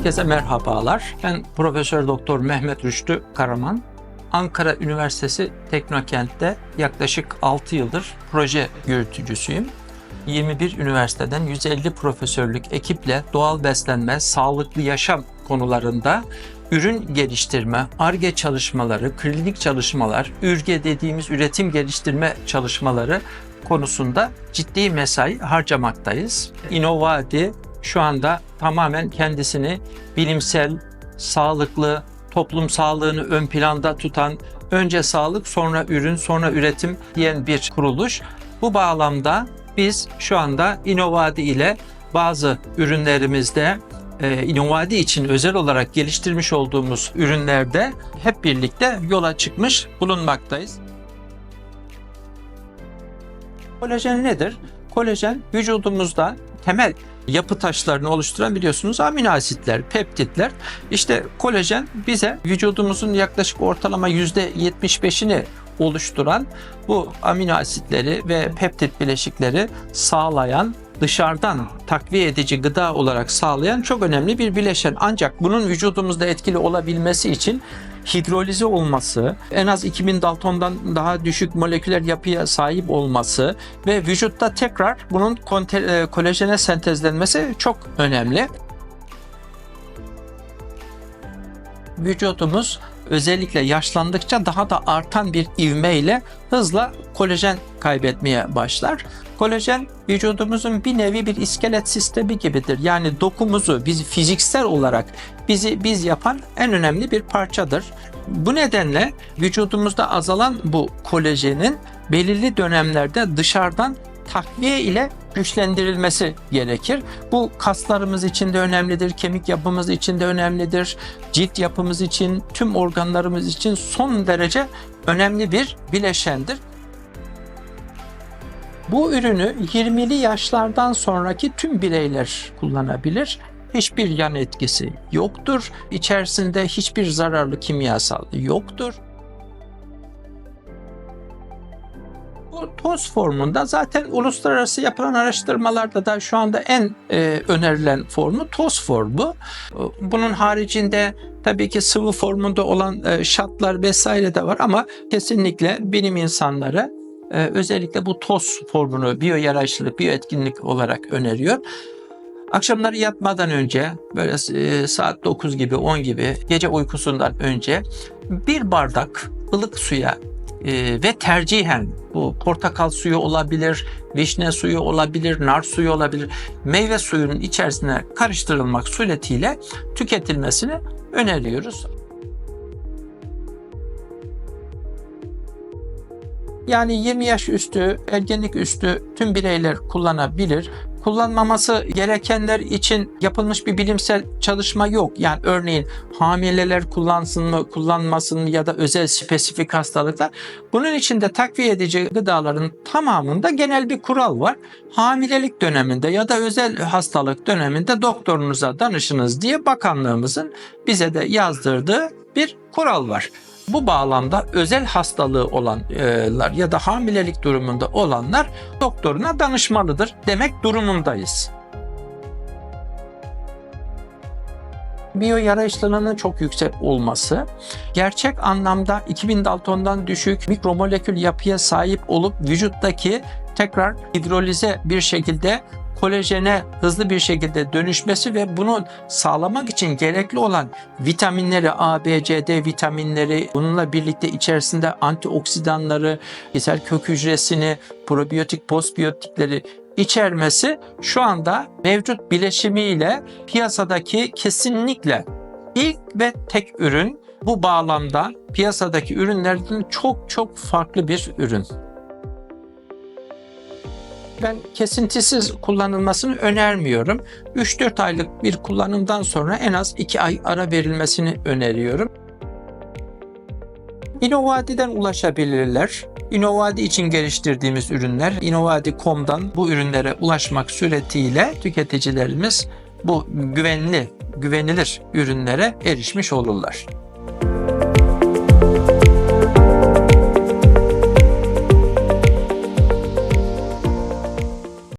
Herkese merhabalar. Ben Profesör Doktor Mehmet Rüştü Karaman. Ankara Üniversitesi Teknokent'te yaklaşık 6 yıldır proje yürütücüsüyüm. 21 üniversiteden 150 profesörlük ekiple doğal beslenme, sağlıklı yaşam konularında ürün geliştirme, ARGE çalışmaları, klinik çalışmalar, ürge dediğimiz üretim geliştirme çalışmaları konusunda ciddi mesai harcamaktayız. Innovati şu anda tamamen kendisini bilimsel, sağlıklı, toplum sağlığını ön planda tutan, önce sağlık sonra ürün sonra üretim diyen bir kuruluş. Bu bağlamda biz şu anda Innovadi ile bazı ürünlerimizde e, için özel olarak geliştirmiş olduğumuz ürünlerde hep birlikte yola çıkmış bulunmaktayız. Kolajen nedir? Kolajen vücudumuzda temel yapı taşlarını oluşturan biliyorsunuz amino asitler, peptitler. İşte kolajen bize vücudumuzun yaklaşık ortalama %75'ini oluşturan bu amino asitleri ve peptit bileşikleri sağlayan dışarıdan takviye edici gıda olarak sağlayan çok önemli bir bileşen. Ancak bunun vücudumuzda etkili olabilmesi için hidrolize olması, en az 2000 Dalton'dan daha düşük moleküler yapıya sahip olması ve vücutta tekrar bunun e, kolajene sentezlenmesi çok önemli. Vücudumuz özellikle yaşlandıkça daha da artan bir ivmeyle hızla kolajen kaybetmeye başlar. Kolajen vücudumuzun bir nevi bir iskelet sistemi gibidir. Yani dokumuzu biz fiziksel olarak bizi biz yapan en önemli bir parçadır. Bu nedenle vücudumuzda azalan bu kolajenin belirli dönemlerde dışarıdan takviye ile güçlendirilmesi gerekir. Bu kaslarımız için de önemlidir, kemik yapımız için de önemlidir, cilt yapımız için, tüm organlarımız için son derece önemli bir bileşendir. Bu ürünü 20'li yaşlardan sonraki tüm bireyler kullanabilir. Hiçbir yan etkisi yoktur. İçerisinde hiçbir zararlı kimyasal yoktur. Toz formunda zaten uluslararası yapılan araştırmalarda da şu anda en e, önerilen formu toz formu. Bunun haricinde tabii ki sıvı formunda olan e, şatlar vesaire de var ama kesinlikle bilim insanları e, özellikle bu toz formunu biyo yarayıcılık, biyo etkinlik olarak öneriyor. Akşamları yatmadan önce böyle e, saat 9 gibi 10 gibi gece uykusundan önce bir bardak ılık suya e, ve tercihen bu portakal suyu olabilir, vişne suyu olabilir, nar suyu olabilir. Meyve suyunun içerisine karıştırılmak suretiyle tüketilmesini öneriyoruz. Yani 20 yaş üstü, ergenlik üstü tüm bireyler kullanabilir. Kullanmaması gerekenler için yapılmış bir bilimsel çalışma yok. Yani örneğin hamileler kullansın mı, kullanmasın mı ya da özel spesifik hastalıklar. Bunun için de takviye edici gıdaların tamamında genel bir kural var. Hamilelik döneminde ya da özel hastalık döneminde doktorunuza danışınız diye bakanlığımızın bize de yazdırdığı bir kural var. Bu bağlamda özel hastalığı olanlar ya da hamilelik durumunda olanlar doktoruna danışmalıdır demek durumundayız. biyo yarayışlarının çok yüksek olması, gerçek anlamda 2000 Dalton'dan düşük mikromolekül yapıya sahip olup vücuttaki tekrar hidrolize bir şekilde kolajene hızlı bir şekilde dönüşmesi ve bunu sağlamak için gerekli olan vitaminleri A, B, C, D vitaminleri bununla birlikte içerisinde antioksidanları, isel kök hücresini, probiyotik, postbiyotikleri içermesi şu anda mevcut bileşimiyle piyasadaki kesinlikle ilk ve tek ürün. Bu bağlamda piyasadaki ürünlerden çok çok farklı bir ürün ben kesintisiz kullanılmasını önermiyorum. 3-4 aylık bir kullanımdan sonra en az 2 ay ara verilmesini öneriyorum. Innovadi'den ulaşabilirler. Innovadi için geliştirdiğimiz ürünler Innovadi.com'dan bu ürünlere ulaşmak suretiyle tüketicilerimiz bu güvenli, güvenilir ürünlere erişmiş olurlar.